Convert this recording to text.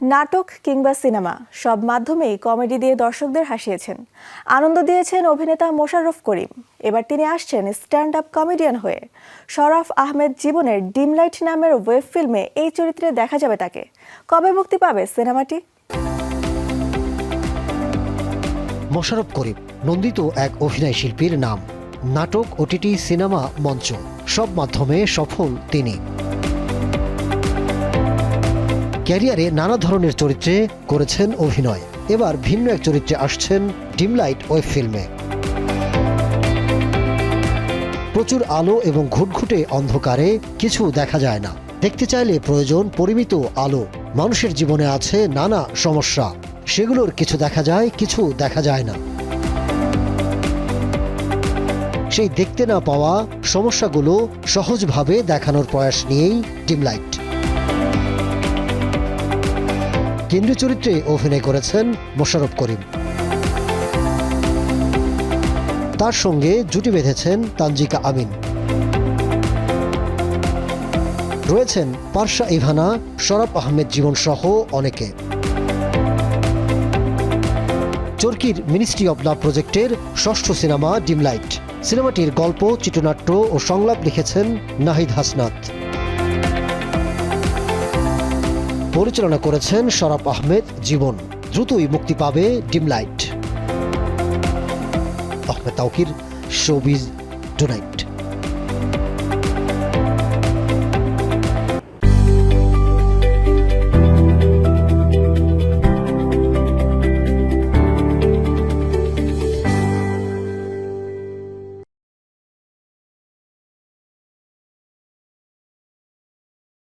নাটক কিংবা সিনেমা সব মাধ্যমেই কমেডি দিয়ে দর্শকদের হাসিয়েছেন। আনন্দ দিয়েছেন অভিনেতা মোশাররফ করিম। এবার তিনি আসছেন স্ট্যান্ড আপ কমেডিয়ান হয়ে। শরাফ আহমেদ জীবনের ডিমলাইট নামের ওয়েব ফিল্মে এই চরিত্রে দেখা যাবে তাকে। কবে মুক্তি পাবে সিনেমাটি? মোশাররফ করিম নন্দিত এক অভিনয় শিল্পীর নাম। নাটক, ওটিটি, সিনেমা, মঞ্চ সব মাধ্যমে সফল তিনি। ক্যারিয়ারে নানা ধরনের চরিত্রে করেছেন অভিনয়। এবার ভিন্ন এক চরিত্রে আসছেন ডিমলাইট ওয়েব ফিল্মে। প্রচুর আলো এবং ঘুটঘুটে অন্ধকারে কিছু দেখা যায় না। দেখতে চাইলে প্রয়োজন পরিমিত আলো। মানুষের জীবনে আছে নানা সমস্যা। সেগুলোর কিছু দেখা যায়, কিছু দেখা যায় না। সেই দেখতে না পাওয়া সমস্যাগুলো সহজভাবে দেখানোর প্রয়াস নিয়েই ডিমলাইট কেন্দ্রীয় চরিত্রে অভিনয় করেছেন মোশাররফ করিম। তার সঙ্গে জুটি বেঁধেছেন তানজিকা আমিন। রয়েছেন পার্শা ইভানা শরফ আহমেদ জীবন সহ অনেকে। চরকির মিনিস্ট্রি অব লাভ প্রজেক্টের ষষ্ঠ সিনেমা ডিমলাইট। সিনেমাটির গল্প, চিত্রনাট্য ও সংলাপ লিখেছেন নাহিদ হাসনাত। পরিচালনা করেছেন শরাফ আহমেদ জীবন। দ্রুতই মুক্তি পাবে dim light Ahmed Tauquir showbiz tonight.